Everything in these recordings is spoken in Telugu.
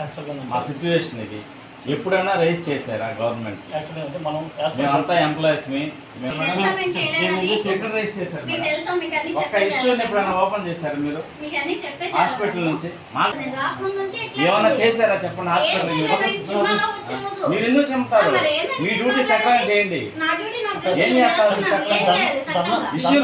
యాక్చువల్గా మా సిచ్యువేషన్ ఇది. ఎప్పుడైనా రైజ్ చేశారా గవర్నమెంట్ మేమంతా ఎంప్లాయీస్ మీ? ఎక్కడ రైజ్ చేశారు మీకు మేడం? తెలుసా మీకు అన్ని ఒక్క ఇష్యూని. ఎప్పుడైనా ఓపెన్ చేశారు మీరు? మీకు అన్ని చెప్పే హాస్పిటల్. నుంచి. మాకు నేను రాకముందు నుంచి ఇట్లే ఏమైనా. చేశారా చెప్పండి హాస్పిటల్ మీరు ఎందుకు చెప్తారు? మీ డ్యూటీ? సక్రమం చేయండి. ఏం చేస్తారు? ఇష్యూ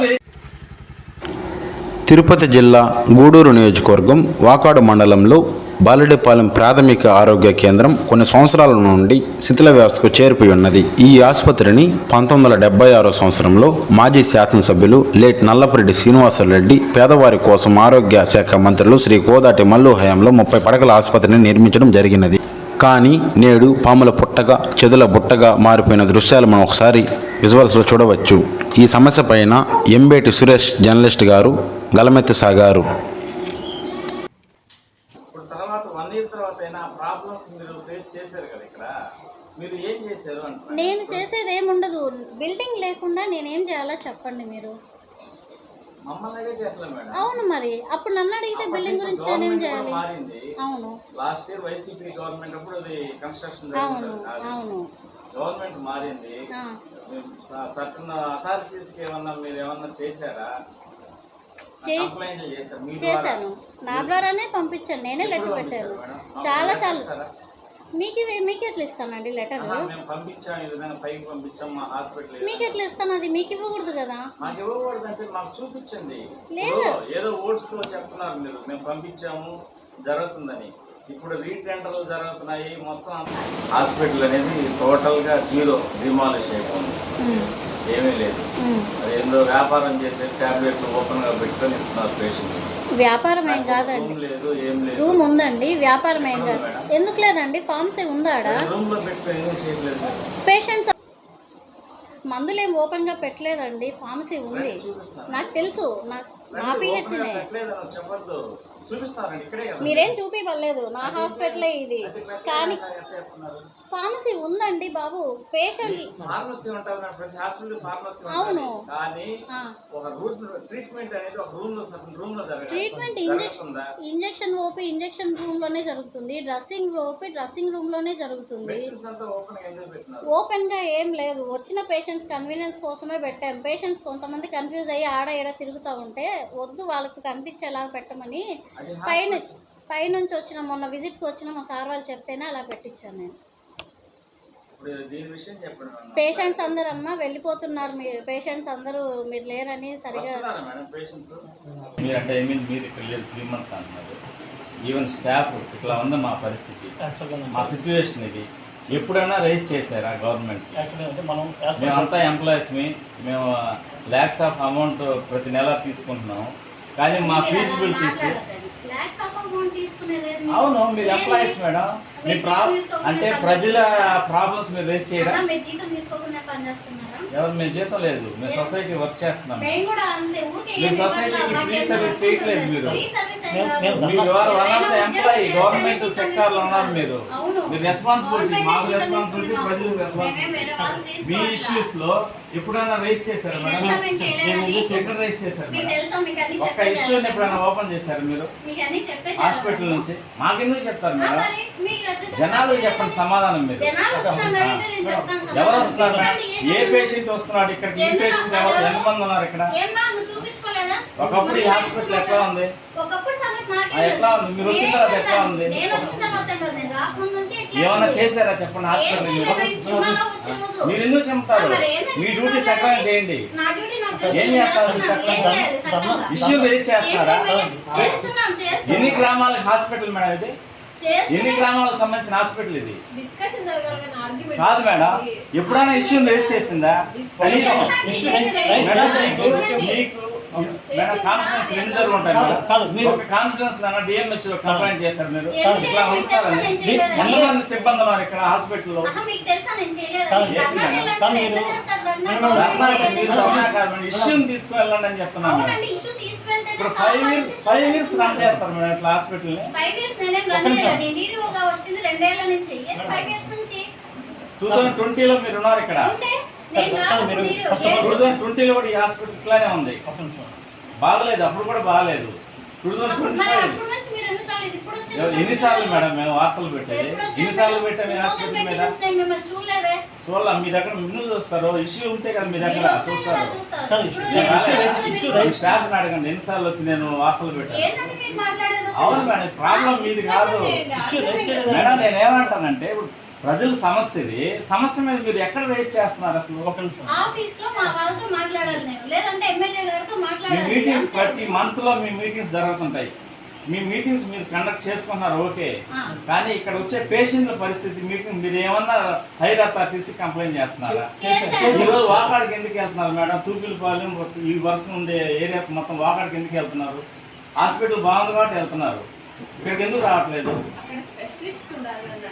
తిరుపతి జిల్లా గూడూరు నియోజకవర్గం వాకాడు మండలంలో బాలుడిపాలెం ప్రాథమిక ఆరోగ్య కేంద్రం కొన్ని సంవత్సరాల నుండి శిథిల వ్యవస్థకు చేరిపోయి ఉన్నది. ఈ ఆసుపత్రిని పంతొమ్మిది వందల డెబ్బై ఆరో సంవత్సరంలో మాజీ శాసనసభ్యులు లేట్ నల్లపరెడ్డి శ్రీనివాసరెడ్డి పేదవారి కోసం ఆరోగ్య శాఖ మంత్రులు శ్రీ కోదాటి మల్లు హయాంలో ముప్పై పడకల ఆసుపత్రిని నిర్మించడం జరిగినది. కానీ నేడు పాముల పుట్టగా చెదుల బుట్టగా మారిపోయిన దృశ్యాలు మనం ఒకసారి విజువల్స్లో చూడవచ్చు. ఈ సమస్య పైన ఎంబేటి సురేష్ జర్నలిస్ట్ గారు గలమెత్తి సాగారు ఇప్పుడు తర్వాత వన్ ఇయర్ తర్వాత అయినా ప్రాబ్లమ్స్ మీరు ఫేస్ చేశారు కదా ఇక్కడ. మీరు ఏం చేశారు అంటున్నారు? నేను చేసేది ఏముండదు బిల్డింగ్ లేకుండా నేనేం చేయాలో చెప్పండి మీరు. మమ్మల్ని అడిగితే ఎట్లా మేడం? అవును మరి. అప్పుడు నన్ను అడిగితే బిల్డింగ్ గురించి నేనేం చేయాలి? మారింది. అవును. లాస్ట్ ఇయర్ వైసీపీ గవర్నమెంట్ అప్పుడు అది కన్స్ట్రక్షన్ అవును అవును. గవర్నమెంట్ మారింది. సర్టన్ అథారిటీస్కి ఏమన్నా మీరు ఏమన్నా చేశారా చే- కంప్లైంట్లు చేశారు మీ చేశాను. నా ద్వారానే పంపించాను. నేనే లెటర్ పెట్టాను. చాలా సార్లు. మీకు మీకు ఎట్లా ఇస్తానండి లెటర్ మీకు ఎట్లా ఇస్తాను? అది మీకు ఇవ్వకూడదు కదా. చూపించండి. లేదు. ఏదో ఓట్స్ చెప్తున్నారు మీరు. మేము పంపించాము జరుగుతుందని. ఇప్పుడు రీటెండర్లు జరుగుతున్నాయి మొత్తం హాస్పిటల్ అనేది టోటల్గా జీరో డిమాలిష్ అయిపోయింది. ఉమ్, ఏమీ లేదు. ఉమ్. అది ఏందో వ్యాపారం చేసే టాబ్లెట్లు ఓపెన్గా పెట్టుకొని ఇస్తున్నారు పేషెంట్ వ్యాపారం ఏం కాదండి. రూమ్ లేదు ఏం లేదు. రూమ్ ఉందండి వ్యాపారం ఏం కాదు. ఎందుకు లేదండి? ఫార్మసీ ఉందాడా? రూమ్లో పెట్టుకొని ఏం చేయట్లేదు మీరు. పేషెంట్స్ మందులు ఏం ఓపెన్గా పెట్టలేదండి ఫార్మసీ ఉంది. నాకు తెలుసు నాకు నా పిహెచ్నే గా చెప్పొద్దు. మీరేం చూపివ్వలేదు నా హాస్పిటలే ఇది కానీ? ఫార్మసీ ఉందండి బాబు పేషెంట్ ఫార్మసీ. అవును. ట్రీట్మెంట్ రూమ్ రూమ్ ఇంజెక్షన్ జరుగుతుందా? ఇంజెక్షన్ ఓపి ఇంజెక్షన్ రూమ్లోనే జరుగుతుంది డ్రెస్సింగ్ ఓపి డ్రెస్సింగ్ రూమ్లోనే జరుగుతుంది మెడిసిన్స్ అంతా ఓపెన్గా ఏం లేదు వచ్చిన పేషెంట్స్ కన్వీనియన్స్ కోసమే పెట్టాం పేషెంట్స్ కొంతమంది కన్ఫ్యూజ్ అయ్యి ఆడ ఈడ తిరుగుతూ ఉంటే వద్దు వాళ్ళకి కనిపించేలాగా పెట్టమని పైన పైనుంచి వచ్చిన మొన్న విజిట్కి వచ్చిన మా సార్ వాళ్ళు చెప్తేనే అలా పెట్టించాను నేను. పేషెంట్స్ అందరూ అమ్మ వెళ్ళిపోతున్నారు మీ పేషెంట్స్ అందరూ మీరు లేరని సరిగా మీరు అంటే ఐ మీన్ మీరు ఇక్కడ లేదు త్రీ మంత్స్ అంటున్నారు. ఈవెన్ స్టాఫ్ ఇట్లా ఉంది మా పరిస్థితి. మా సిచ్యువేషన్ ఇది. ఎప్పుడైనా రైజ్ చేశారా గవర్నమెంట్ యాక్చువల్గా అంటే మనం యాజ్ పర్ మేమంతా ఎంప్లాయీస్ మీ మేము ల్యాక్స్ ఆఫ్ అమౌంట్ ప్రతి నెల తీసుకుంటున్నాం. కానీ మా ఫీజిబిలిటీస్ one. తీసుకునేది? అవును మీరు? ఎంప్లాయీస్ మేడం మీ అంటే ప్రజల? ప్రాబ్లమ్స్ మీరు రేస్ చేయరా అలా మీరు జీతం తీసుకోకుండా పని చేస్తున్నారా? ఎవరు మేము జీతం లేదు మేము సొసైటీ వర్క్ చేస్తున్నాం మేము కూడా అంతే. ఊరికే మీరు ఏం సొసైటీకి ఫ్రీ సర్వీస్ చేయట్లేదు మీరు. ఎవరు వన్ ఆఫ్ ద ఎవరైనా ఎంప్లాయీ గవర్నమెంట్ సెక్టార్లో ఉన్నారు మీరు. మీరు రెస్పాన్సిబిలిటీ జీతం రెస్పాన్సిబిలిటీ రెస్పాన్సిబిలిటీ మీ. ఇష్యూస్లో ఎప్పుడైనా రైజ్ చేశారు మేడం? ఎక్కడ రైజ్ చేశారు మేడం తెలుసా మీకు అన్ని ఒక్క ఇష్యూని. ఎప్పుడైనా ఓపెన్ చేశారు మీరు మీకు అన్ని చెప్పే హాస్పిటల్. నుంచి మాకెందుకు చెప్తారు మేడం? జనాలు చెప్పండి సమాధానం మీరు ఎవరు. వస్తున్నారు ఏ? పేషెంట్ వస్తున్నాడు ఇక్కడికి ఈ ఎందుకు పేషెంట్ ఎవరు? ఎంతమంది ఉన్నారు ఇక్కడ ఒకప్పుడు ఈ హాస్పిటల్ ఎట్లా ఉంది ఎట్లా? మీరు వచ్చిన తర్వాత ఎట్లా ఉంది? ఏమన్నా. చేశారా చెప్పండి హాస్పిటల్ మీరు ఎందుకు చెప్తారు మీ డ్యూటీ? సక్రమం చేయండి ఏం చేస్తారు? ఇష్యూ రేజ్ చేస్తారా ఏం చేయాలి? చేస్తున్నాం చేస్తున్నాం ఎన్ని గ్రామాలకు హాస్పిటల్ మేడం ఇది ఎన్ని. గ్రామాలకు సంబంధించిన హాస్పిటల్ ఇది? కాదు మేడం. ఎప్పుడైనా ఇష్యూ రేజ్ చేసిందా? కనీసం మేడం కాన్ఫిడెన్స్ ఎన్ని జరుగుంటాయి కాదు, మీరు- ఒక కాన్ఫిడెన్స్ అన్న డిఎంహెచ్లో కంప్లైంట్ చేశారు మీరు. ఇట్లా ఉంచాలని? ఎంతమంది సిబ్బంది ఉన్నారు ఇక్కడ హాస్పిటల్లో? మీరు- ఇష్యూని తీసుకువెళ్ళండి అని చెప్తున్నాను ఇప్పుడు five years five years. Run చేస్తారు. మేడం ఇట్లా హాస్పిటల్ని ఫైవ్ ఇయర్స్ నేనేం రన్ చేయలేదు నేను DDO గా వచ్చింది రెండేళ్ళ నుంచి. ఫైవ్ ఇయర్స్ నుంచి? టూ థౌసండ్ ట్వంటీలో మీరు ఉన్నారు ఇక్కడ. టూ థౌసండ్ ట్వంటీలో కూడా ఈ హాస్పిటల్ ఇట్లానే ఉంది. బాగలేదు అప్పుడు కూడా బాగలేదు. టూ థౌసండ్ ట్వంటీ ఎన్నిసార్లు మేడం మేము వార్తలు పెట్టేది? ఎన్నిసార్లు పెట్టాము ఈ 2000 హాస్పిటల్ పెట్టి మీద చూడాల మీ దగ్గర మిమ్మల్ని చూస్తారు ఇష్యూ ఉంటే కదా మీ దగ్గర చూస్తారు. స్టాఫ్ అడగండి ఎన్నిసార్లు వచ్చి నేను వార్తలు పెట్టాను? అవును మేడం ప్రాబ్లం మీది కాదు. మేడం నేను ఏమంటానంటే ఇప్పుడు ప్రజల సమస్య ఇది సమస్య మీద మీరు ఎక్కడ రేస్ చేస్తున్నారు అసలు? ఒక నిమిషం. ఆఫీస్లో మా వాళ్ళతో మాట్లాడాలి నేను. లేదంటే ఎమ్మెల్యే గారితో మీ మాట్లాడాలి. మీటింగ్స్. ప్రతి మంత్లో మీ మీటింగ్స్ జరుగుతుంటాయి. మీ మీటింగ్స్ మీరు కండక్ట్ చేసుకుంటున్నారు ఓకే. కానీ ఇక్కడ వచ్చే పేషెంట్ల పరిస్థితి మీటింగ్ మీరు ఏమన్నా హైర్ అథారిటీస్ కంప్లైంట్ చేస్తున్నారా? చేశాను. ఈ రోజు వాకాడికి ఎందుకు వెళ్తున్నారు మేడం? తూపిలపాలెం ఈ వరుస ఉండే ఏరియాస్ మొత్తం వాకాడికి ఎందుకు వెళ్తున్నారు? హాస్పిటల్ బాగుంది కాబట్టి వెళ్తున్నారు. ఇక్కడికి ఎందుకు రావట్లేదు.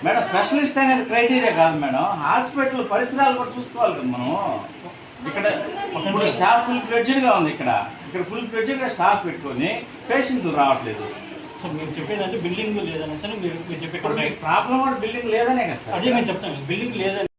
మేడం స్పెషలిస్ట్ అనేది క్రైటీరియా కాదు మేడం. హాస్పిటల్ పరిసరాలు కూడా చూసుకోవాలి కదా మనం. ఇక్కడ ఇప్పుడు స్టాఫ్ ఫుల్ ఫ్లెడ్జ్డ్గా ఉంది ఇక్కడ. ఇక్కడ ఫుల్ ఫ్లెడ్జ్డ్గా స్టాఫ్ పెట్టుకొని పేషెంట్లు రావట్లేదు. సో మీరు చెప్పేది అంటే బిల్డింగ్ లేదనేసి మీరు మీరు చెప్పే ప్రాబ్లం కూడా బిల్డింగ్ లేదనే కదా సార్ అదే మేము చెప్తాం బిల్డింగ్ లేదని